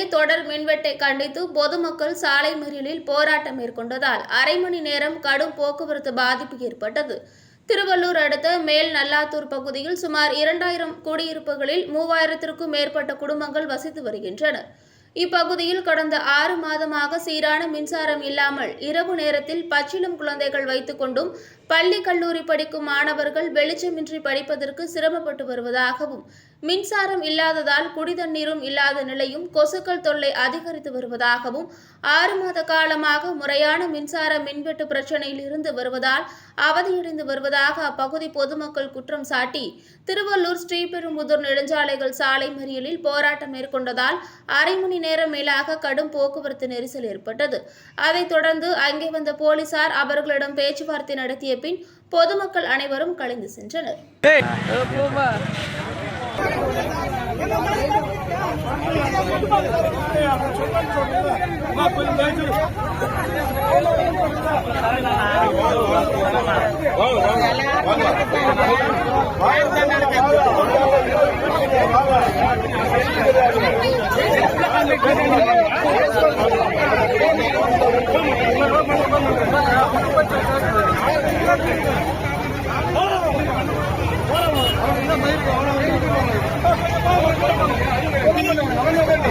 சென்னையில் தொடர் மின்வெட்டை கண்டித்து பொதுமக்கள் சாலை மறியலில் போராட்டம் மேற்கொண்டதால் அரை மணி நேரம் கடும் போக்குவரத்து பாதிப்பு ஏற்பட்டது. திருவள்ளூர் அடுத்த மேல் நல்லாத்தூர் பகுதியில் சுமார் இரண்டாயிரம் குடியிருப்புகளில் மூவாயிரத்திற்கும் மேற்பட்ட குடும்பங்கள் வசித்து வருகின்றனர். இப்பகுதியில் கடந்த ஆறு மாதமாக சீரான மின்சாரம் இல்லாமல் இரவு நேரத்தில் பச்சிளம் குழந்தைகள் வைத்துக்கொண்டும் பள்ளி கல்லூரி படிக்கும் மாணவர்கள் வெளிச்சமின்றி படிப்பதற்கு சிரமப்பட்டு வருவதாகவும் மின்சாரம் இல்லாததால் குடிதண்ணீரும் இல்லாத நிலையும் கொசுக்கள் தொல்லை அதிகரித்து வருவதாகவும் ஆறு மாத காலமாக முறையான மின்சார மின்வெட்டு பிரச்சனையில் இருந்து வருவதால் அவதியடைந்து வருவதாக அப்பகுதி பொதுமக்கள் குற்றம் சாட்டி திருவள்ளூர் ஸ்ரீபெரும்புதூர் நெடுஞ்சாலைகள் சாலை மறியலில் போராட்டம் மேற்கொண்டதால் அரை மணி நேரம் மேலாக கடும் போக்குவரத்து நெரிசல் ஏற்பட்டது. அதைத் தொடர்ந்து அங்கே வந்த போலீசார் அவர்களிடம் பேச்சுவார்த்தை நடத்திய பின் பொதுமக்கள் அனைவரும் கலைந்து சென்றனர். 没有了。